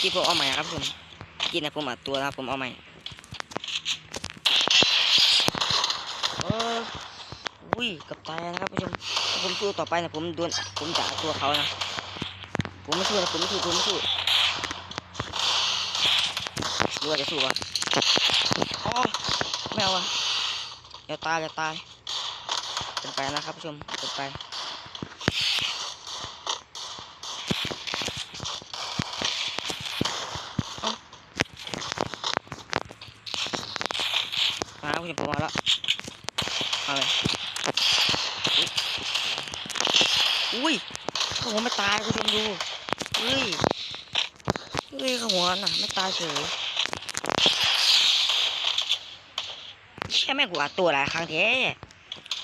ที่ผมเอาใหม่ครับผมกินนะผมอัดตัวนะครับผมเอาใหม่เอออุ้ยกับตายนะครับผู้ชมผมสู้ต่อไปนะผมโดนผมจะอัดตัวเขานะผมไม่สู้นะผมไม่สู้ผมไม่สู้หรือว่าจะสู้วะอ๋อไม่เอาวะเดี๋ยวตายเดี๋ยวตายเป็นไปนะครับผู้ชมเป็นไป มาผู้ชมผมมาแล้วอุ๊ยอุ้ยขาหัวไม่ตายผู้ชมดูเฮ้ยเฮ้ยขาหัวน่ะไม่ตายเฉยแค่แม่งกูอัดตัวหลายครั้งแท้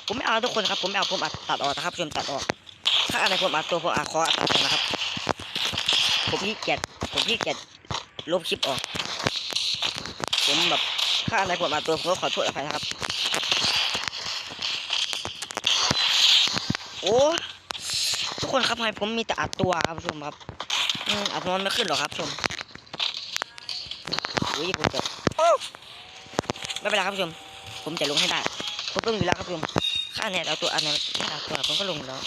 ผมไม่เอาทุกคนครับ ผมไม่เอาผมอัดตัดออกนะครับผู้ชมตัดออก ถ้าอะไรผมอัดตัวผมอัดคออัดตัดนะครับ ผมขี้เกียจผมขี้เกียจลบคลิปออก ผมแบบ ถ้าอะไรผมอัดตัวผมก็ขอโทษอภัยนะครับ โอ้ทุกคนครับทำไมผมมีแต่อัดตัวครับชมครับอืมอัดมันไม่ขึ้นหรอกครับชมอุ้ยผมจะโอ้ไม่เป็นไรครับชมผมจะลงให้ได้ผมลงอยู่แล้วครับชมค่าเนี่ยเอาตัวอันนี้ไม่อัดตัวผมก็ลงแล้ว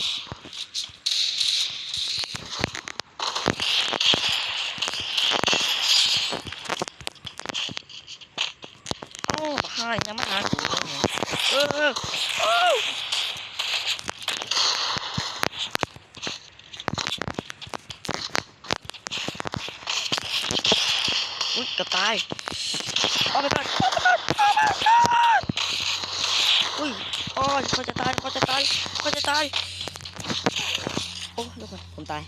โอ้บ้ายังไม่หาถูกเลยเออเออเอออุ้ยเกับตายเอาไปก่อนเอาไปก่อนเอาไปก่อนอุ้ยโอ้ยเขาจะตายเขาจะตายเขาจะตาย โอ้ทุกคนผมตาย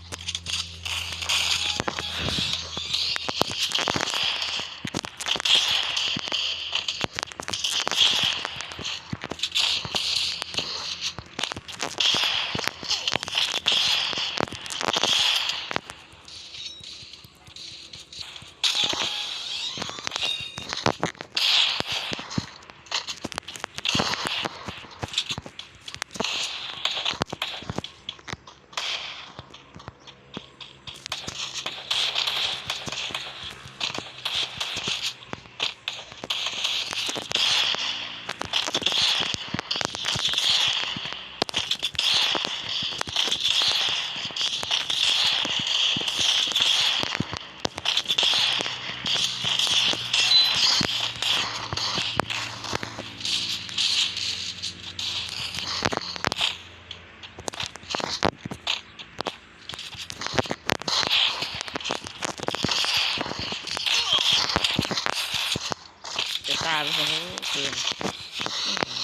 จะตายไปคนเกม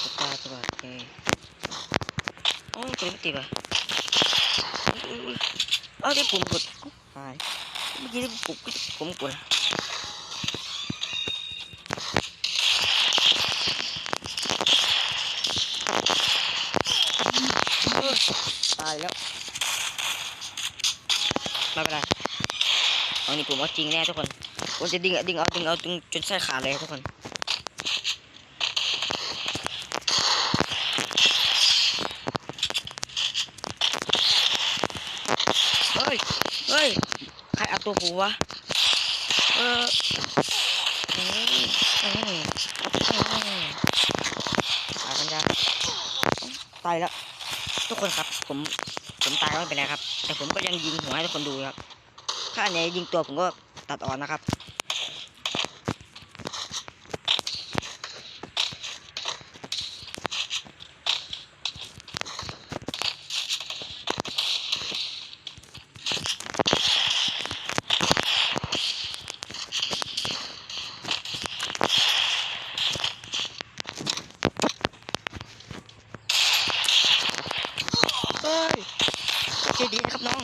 จะตายตลอดเกม โอ้ยกระติบอะเอาที่ผมกดหายเมื่อกี้ที่ผมกดผมกดตายแล้วไม่เป็นไรเอานี่ผมเอาจริงแน่ทุกคนผมจะดึงอะดึงเอาดึงเอาดึงจนไส้ขาเลยทุกคนเฮ้ยเฮ้ย ใครเอาตัวกูวะ เอออืมอืมอืมตายกันจ้าตายแล้ว ทุกคนครับ ผม ผมตายแล้วไม่เป็นไรครับ แต่ผมก็ยังยิงหัวให้ทุกคนดูครับ ถ้าอันไหนยิงตัวผมก็ตัดออนนะครับ เฮ้ยเจดีนะครับน้อง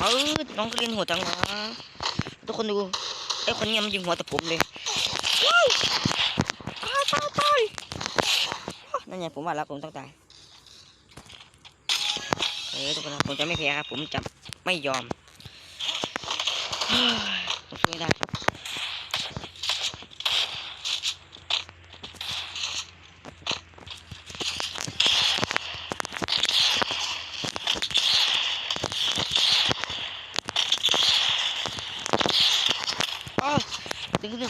เออ น้องก็เล่นหัวจังวะทุกคนดูไอ้คนเนี้ยมันยิงหัวแต่ผมเลยว้าวตายตายตายนั่นไงผมว่าแล้วผมต้องตายเออทุกคนผมจะไม่แพ้ครับผมจะไม่ยอมผมช่วยไม่ได้ อ๋อ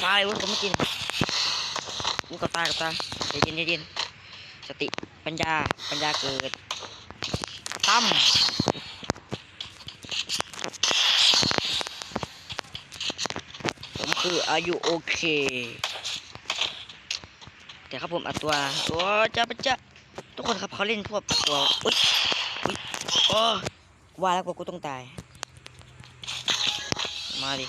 ดึงขึ้นฟ้าเลยเว้ยผมไม่กินกูกับตากับตาใจเย็นเย็นสติปัญญาปัญญาเกิดตั้มผมคืออายุโอเค แต่ครับผมอัดตัวโอ้จะปะจะทุกคนครับเขาเล่นพวกตัวอุ๊ยอุ๊ยโอ้ว่าแล้วกูกูต้องตาย มาดิ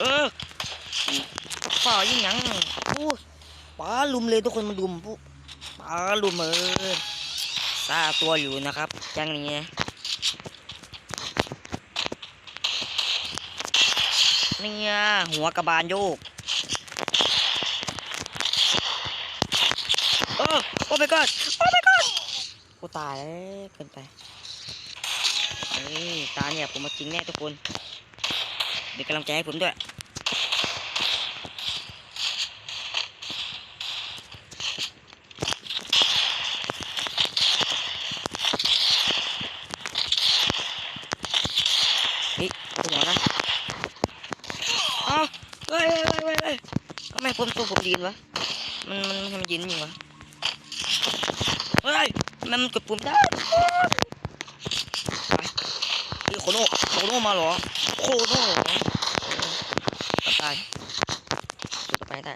เออฝ่า ยิงหยังอู้ป้าลุมเลยทุกคนมาลุมปุ๊ป้าลุมเออซาตัวอยู่นะครับจังนี้นะเนี่ยหัวกระบาลโยกโอ้โอ้ my god โอ้ my god กูตายแล้วเกินไปนี่ตาเนี่ยผมมาจริงแน่ทุกคนเดี๋ยวกำลังใจให้ผมด้วย เฮ้ยคุณหมอนะเอ้าเฮ้ยเฮ้ยเฮ้ยเฮ้ยเฮ้ยทำ ไมผมตัวผมยืนวะ มันมันทำไมยืนอยู่วะ เฮ้ยทำไมมันกดปุ่มได้ไปเฮ้โคโน่โคโน่มาเหรอ โคโน่ตายต่อไปได้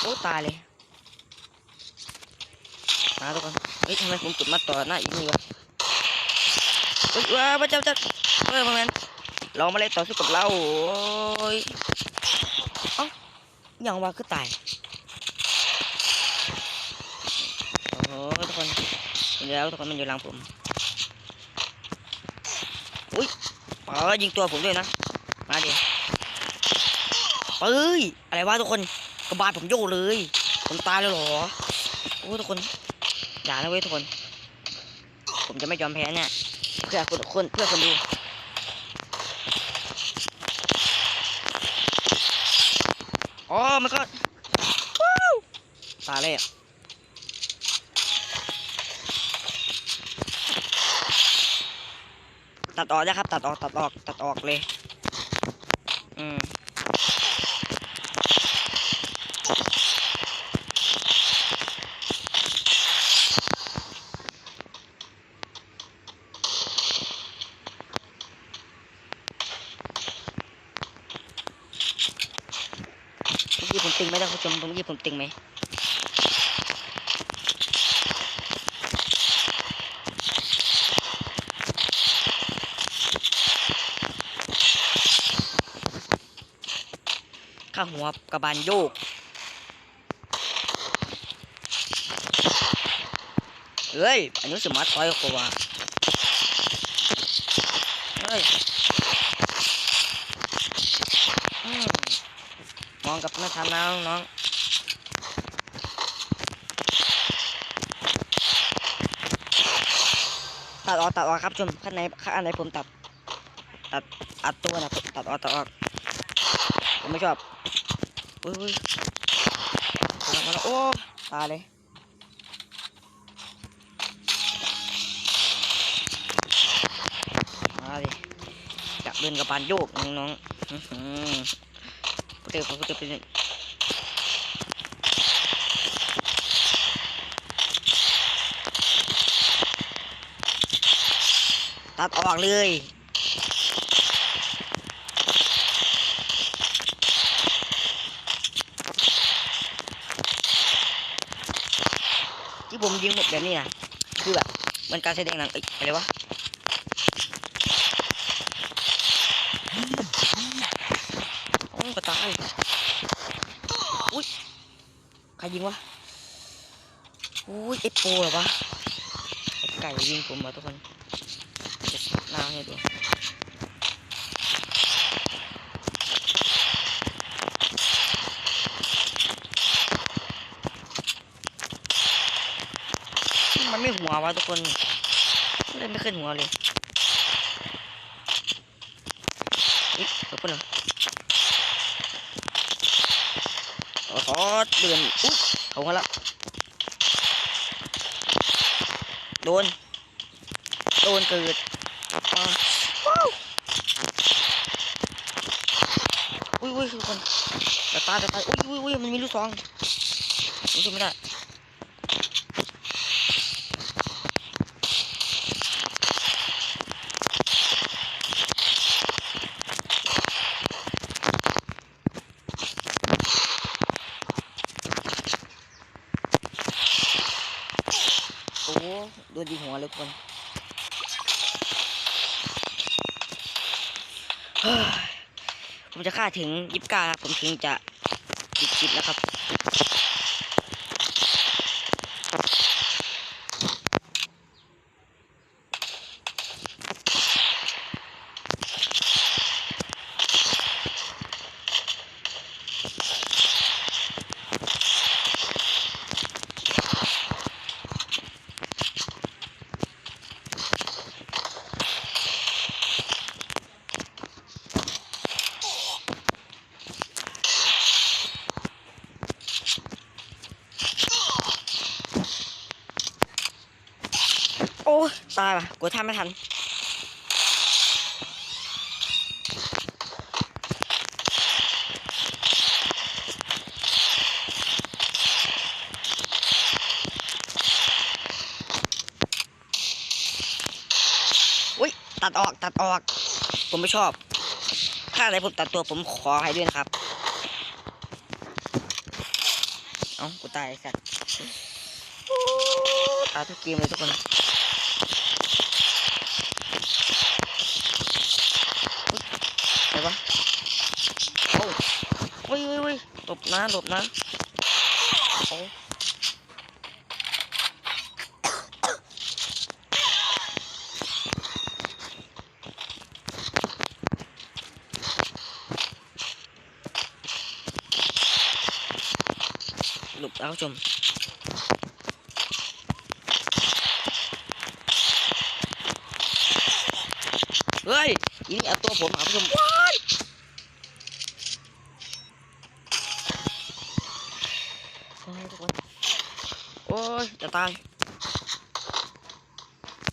โอ้ตายเลยมาทุกคนเฮ้ยทำไมผมกดมาต่อหน้าอีกนี่วะเฮ้ย ว้าพระเจ้าจัดเฮ้ยมาแมนเรามาเล่นต่อสู้กับเราโอ้ยเอ้าอย่างว่าคือตายโอ้โหทุกคนเห็นแล้วทุกคนมันอยู่หลังผมอุ้ยป๋อยิงตัวผมด้วยนะมาดิเฮ้ยอะไรวะทุกคนกระบาดผมโยกเลย ผมตายเลยเหรอโอ้ทุกคนอย่านะเว้ยทุกคน ผมจะไม่ยอมแพ้เนี่ย เพื่อคนคนเพื่อคนดูอ๋อมันก็ตายเลยอะตัดออกนะครับ ตัดออกตัดออกตัดออกเลย อืม เมื่อกี้ผมติ งไหมท่านผู้ชมเมื่อกี้ผมติงไหมข้าหัวกระบาลโยก เฮ้ยอันนี้สมาร์ททอยกว่าเฮ้ยอืม มองกับ ไม่ทันนะน้องตัดออกตัดออกครับชมข้างในข้างอันผมตัดตัดอัดตัวนะตัดออกตัดออกผมไม่ชอบอุ้ยอุ้ยมาแล้วมาแล้วโอ้ตายเลยมาดิจับเดินกับบานโยกน้องๆ เดี๋ยวผมจะไปเนี่ยตัดออกเลยที่ผมยิงหมดแบบนี้นะคือแบบมันการแสดงหนังเอ้ยอะไรวะ โอ้กระตายอุ้ย ใคร ยิงวะอุ้ยไอโปเหรอวะไก่ยิงผมมาทุกคนน้าให้ดูมันไม่หัววะทุกคนเล่นไม่ขึ้นหัวเลยอุ๊ยเดี๋ยวก่อนเหรอโอ้ อขอ เดินอุ๊ยเขาหัวละโดน โดนเกิดมาอุ้ยอุ้ยคือคนจะตายจะตาอุ้ยอุ้ยอุ้ยมันมีลูกซองรู้สึกไม่ได้โอ้โดนยิงหัวเลยคนเฮ้ยผม จะฆ่าถึงยิบก้าครับผมถึงจะปิดคลิปแล้วครับ อ้ตายว่ะกดท่าไม่ทันอุ้ยตัดออกตัดออก ผมไม่ชอบ ถ้าอะไรผมตัดตัวผมขอให้ด้วยนะครับเอ้ากูตายสัตว์ตายทุกเกมเลยทุกคนวะโอ้เว้ยเว้ยเว้ย หลบนะหลบนะโอ้หลบแล้วผู้ชมเฮ้ยอีนี่เอาตัวผมหาผู้ชมว้ายโอ้ยทุกคนโอ้ ยจะตาย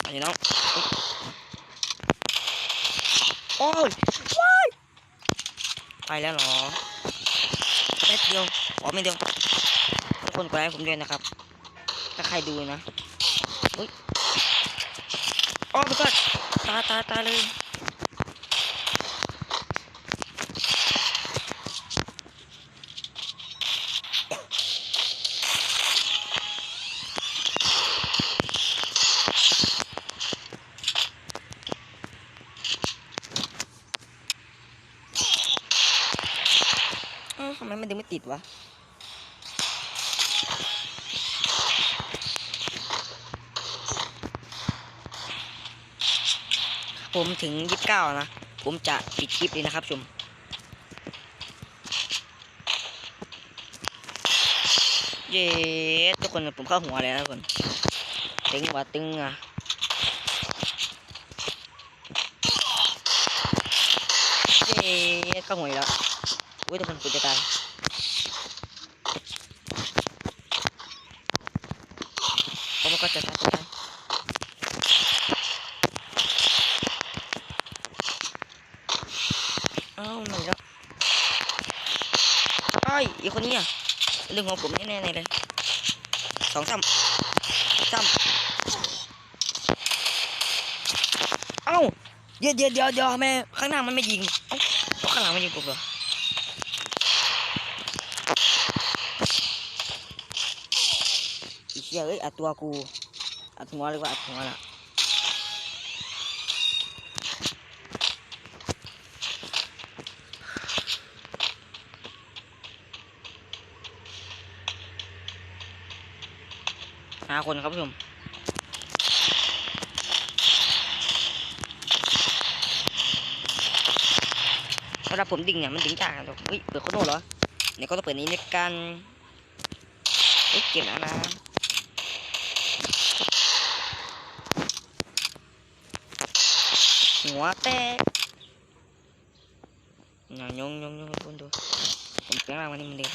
อันนี้น้องโอ้ยว้ายไปแล้วเหรอแป๊บเดียวขอไม่เดียวทุกคนกดไลค์ผมด้วยนะครับ ถ้าใครดูนะอุ้ยโอ้ my god ตาตาตาเลย เอ้าทำไมมันดึงไม่ ติดวะผมถึงยี่สิบเก้านะ ผมจะปิดคลิปเลยนะครับชมเย้ทุกคนผมเข้าหัวเลยนะทุกคนตึงว่ะตึงอะเย้เข้าหัวแล้วอุ้ยทุกคนกูจะตายผม ก็จะตายจะตายเอ้าหนแล้วไอ้ยอีคนนี้อะเรื่องของผมแน่ๆเลยสองซ้ำซ้ำเอ้าเดี๋ยวเดี๋ยวเดี๋ยวเดี๋ยวทำไมข้างหน้ามันไม่ยิงเอ้าข้างหลังมันยิงผมเหรอ อีเชี่ยเอ้ยอัดตัวกูอัดหัวเลยว่าอัดหัวนะหาคนครับผู้ชมเวลาผมดิ่งเนี่ยมันดิ่งจากกันเฮ้ย เปิดโคโน่เหรอ เนี่ยก็ต้องเปิดนี้ในการเก็บแล้วนะ หัวเตกยองยองยองยองปุ่นดูผมแปลงรงมันนี้มันเด็ก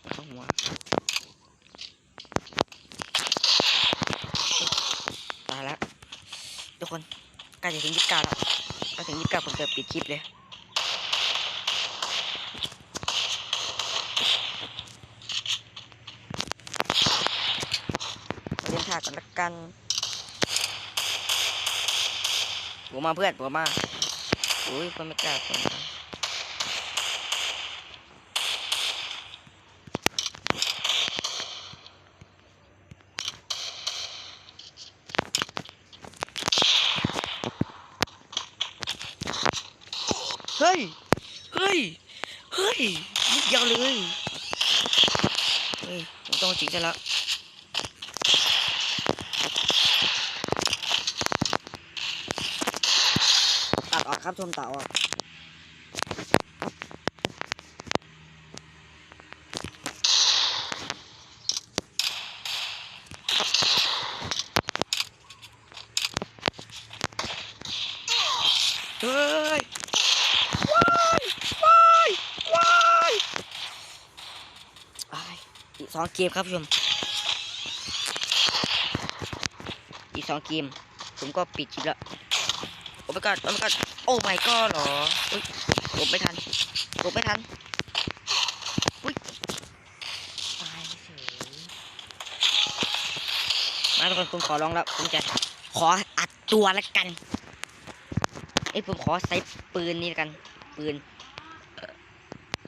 เหัวตายแล้วทุกคนใกล้จะถึงยี่สิบก้าแล้วใกล้ถึงยี่สิบเก้าผมอบปิดคลิปเลยเล่นท่าก่นละกัน บัวมาเพื่อนบัวมาอุ้ยเพื่อนไม่กล้าเพื่อนเฮ้ย เฮ้ย เฮ้ยนิดเดียวเลย เฮ้ยผมต้องจริงซะแล้ว ตัดออก ครับชมตัดออกเฮ้ยว้ายว้ายว้ายอ้ายอีกสองเกมครับผู้ชม อีกสองเกม ผมก็ปิดคลิปแล้ว โอ้ my god โอ้ my god โอ้ my god เหรออุ้ยหลบไม่ทันหลบไม่ทันอุ้ยตายเฉยมาทุกคนผมขอร้องแล้วผมจะขออัดตัวแล้วกันเอ้ยผมขอใส่ปืนนี่ล้วกัน ปืนเ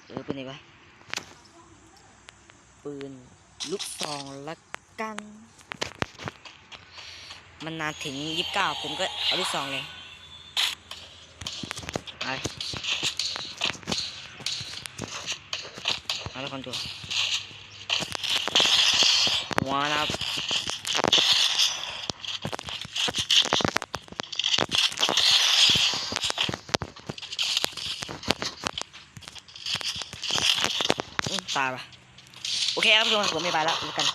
ออปืนไหนวะปืนลูกซองละกัน มันนานถึงยี่สิบเก้าผมก็เอาลูกซองเลย เอาละคนดูหัวนะครับตายปะโอเคครับทุกคนผมไม่ไปแล้วแล้วกัน